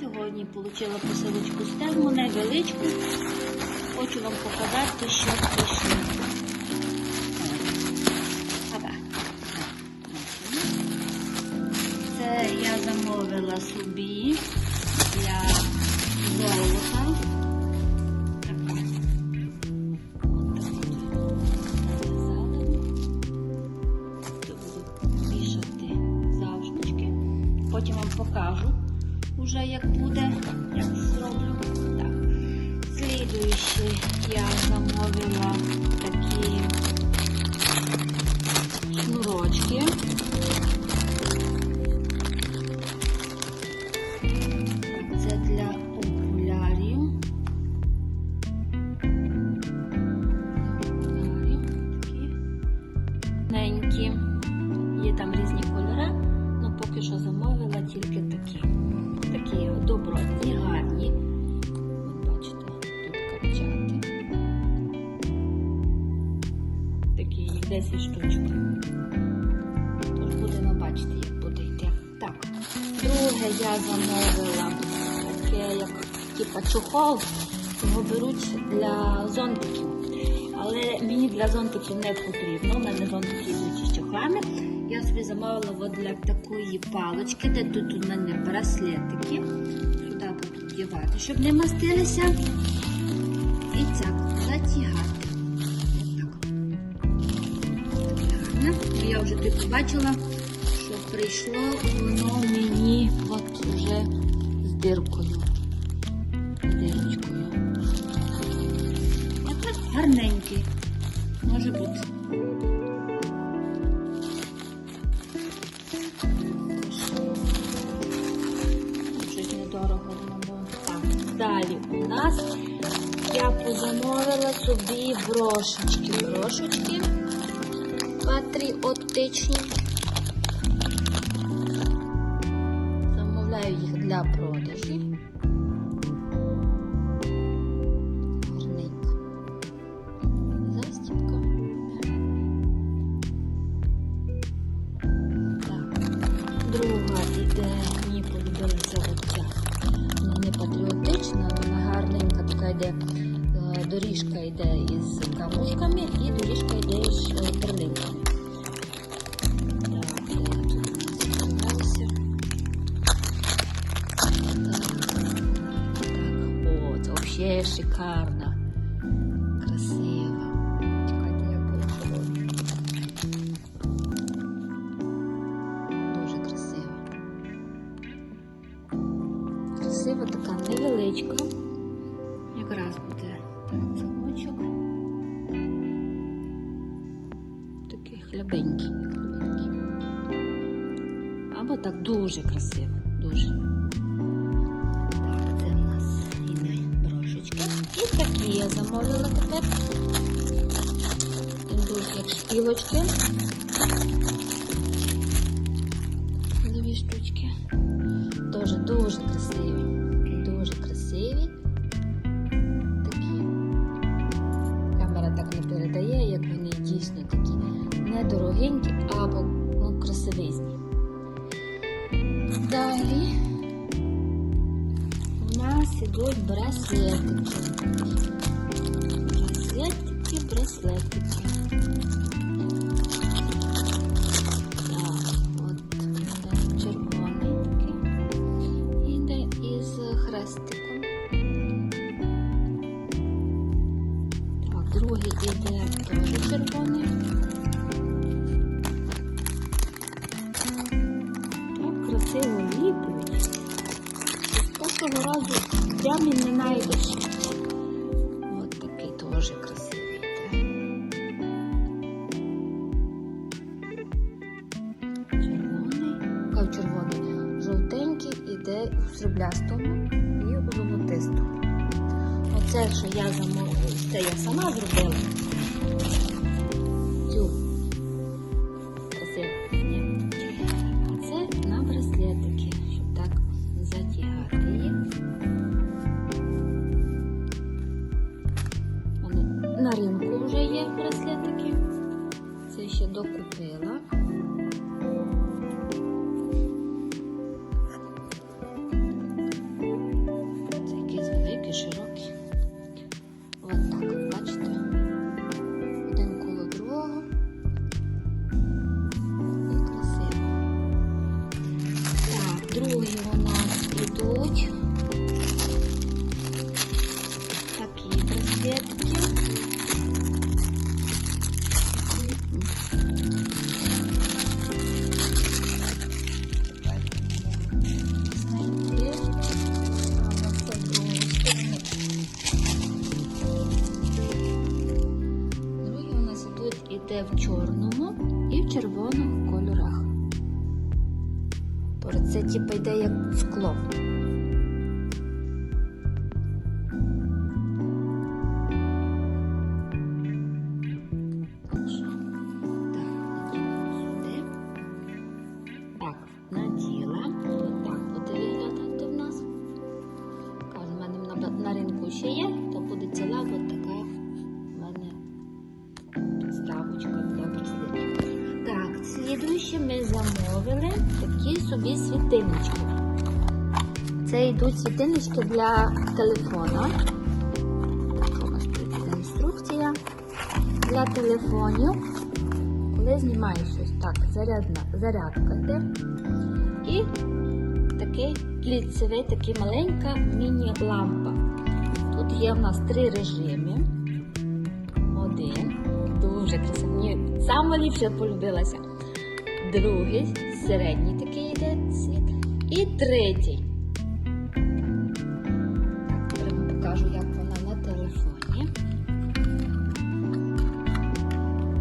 сьогодні отримала посилочку стегну невеличку. Хочу вам показати, що прийшло. Це я замовила собі для золота. Тут. Потім вам покажу уже як буде, зроблю. Так. Слідуючи я замовила такі шнурочки. Це для окулярів. Окулярів такі. Є там різні кольори, але що замовила тільки такі. Такі добротні, гарні. От бачите, тут капчати. Такі їх 10 штучок. Тож будемо бачити, як буде йти. Так, друге я замовила таке, як типа чохол. Його беруть для зонтиків. Але мені для зонтиків не потрібно. У мене зонтики йдуть із чохлами. Я собі замовила от для такої палочки, де тут у мене браслетики. Сюди буду вдівати, щоб не мастилися. І цяк затягати. Отак. Таке. Я вже тут побачила, що прийшло воно мені от вже з диркою. Дирочкою. Якраз гарненький. Може бути. Нас я позамовила собі брошечки. Брошечки патріотичні. Замовляю їх для продажі. Із камушками Такий хлябенький, хлябенький. Або так дуже красиво, дуже. Так, це в нас іде брошечка. І такі я замовила тепер. Ідуть як шпілочки. Дві штучки. Дуже дуже красиві. Дуже красиві. Нас ідуть браслетики. Браслетики, браслетики. Так, от іде червоненький. Іде із хрестиком. Так, другий іде теж червоний. Так красиво ліплять. З разу прямо і не знайдеш. От такий теж красивий. Червоний. Жовтенький іде в сріблястому і у золотистому. Оце, що я замовила, це я сама зробила. Це ще чорному і в червоних кольорах. Це типу йде як скло. В нас. Кажу, в мене на, ринку ще є, то буде ціла от слідуюче ми замовили такі собі світильнички. Це йдуть світильнички для телефона. Так, ось тут є інструкція для телефонів. Коли знімаєш щось, так, зарядна, зарядка йде. І такий кільцевий, такий маленька міні-лампа. Тут є в нас три режими. Один. Дуже красивий. Мені саме ліпше полюбилася. Другий, середній такий йде світ. І третій. Так, тепер вам покажу, як вона на телефоні.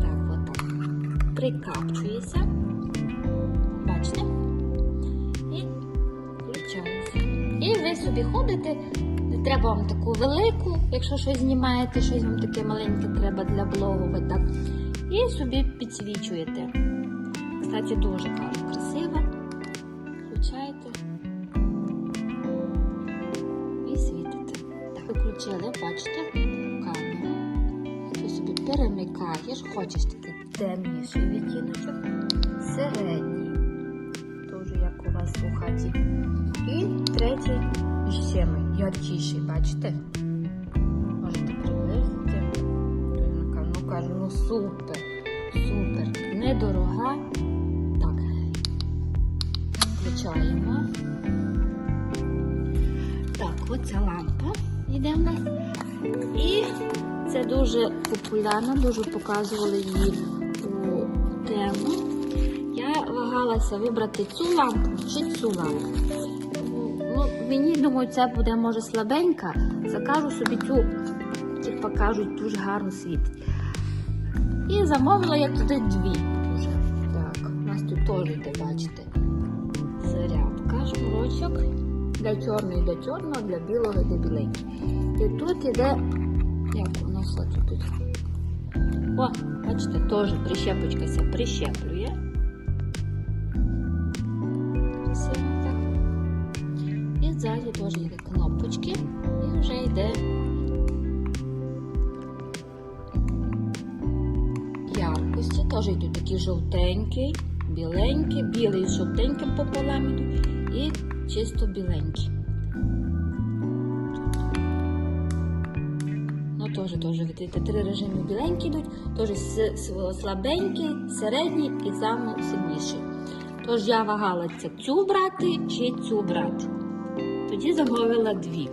Так, отак. Прикапчується. Бачите? І включається. І ви собі ходите. Не треба вам таку велику, якщо щось знімаєте, щось вам таке маленьке треба для блогу, ви так. І собі підсвічуєте. Кстати, дуже кажу, красиво. Включаєте і світите. Так, включили, бачите, камеру. Ти собі перемикаєш, хочеш такий темніший відтіночок, середній. Дуже як у вас у хаті. І третій ще ми ярчіший, бачите? Можете приблизити. Ну кажу, ну супер, супер. Недорога. Так. Так, оця лампа йде в нас. І це дуже популярно, дуже показували її у тему. Я вагалася вибрати цю лампу чи цю лампу. Ну, мені думаю, це буде може слабенька. Закажу собі цю, типу кажуть, дуже гарно світить. І замовила я туди дві. Так, у нас тут теж йде, бачите, шнурочок. Для чорного йде чорного, для білого йде біленький. І тут іде, як воно схоче тут. О, бачите, теж прищепочка ся прищеплює. І ззаді теж йде кнопочки і вже йде яркості. Теж йдуть такі жовтенький, біленький, білий з жовтеньким пополам йдуть і чисто біленький. Ну, теж, теж, видите, три режими біленькі йдуть, теж слабенький, середній і найсильніший. Тож я вагалася цю брати чи цю брати. Тоді замовила дві.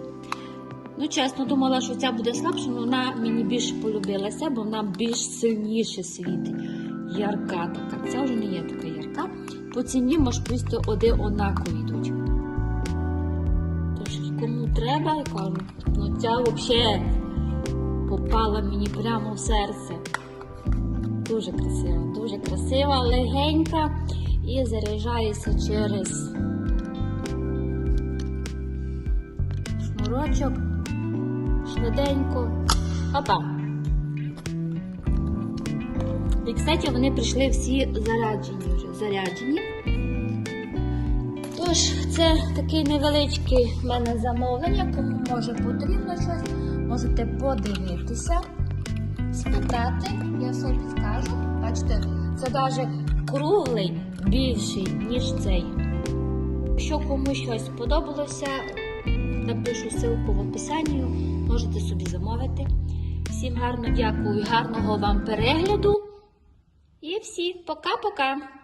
Ну, чесно, думала, що ця буде слабша, але вона мені більше полюбилася, бо вона більш сильніше світить. Ярка така. Ця вже не є така ярка. По ціні пусти один однакові йдуть. Тож кому треба, я ну ця взагалі попала мені прямо в серце. Дуже красива, дуже красива, легенька і заряджається через шнурочок. Швиденько. Опа. І, кстати, вони прийшли всі заряджені вже. Заряджені. Тож, це такий невеличкий в мене замовлення. Кому може потрібно щось, можете подивитися, спитати, я все підскажу. Бачите, це навіть круглий більший, ніж цей. Якщо комусь щось сподобалося, напишу ссылку в описанні, можете собі замовити. Всім гарно дякую, гарного вам перегляду. Всі, пока-пока!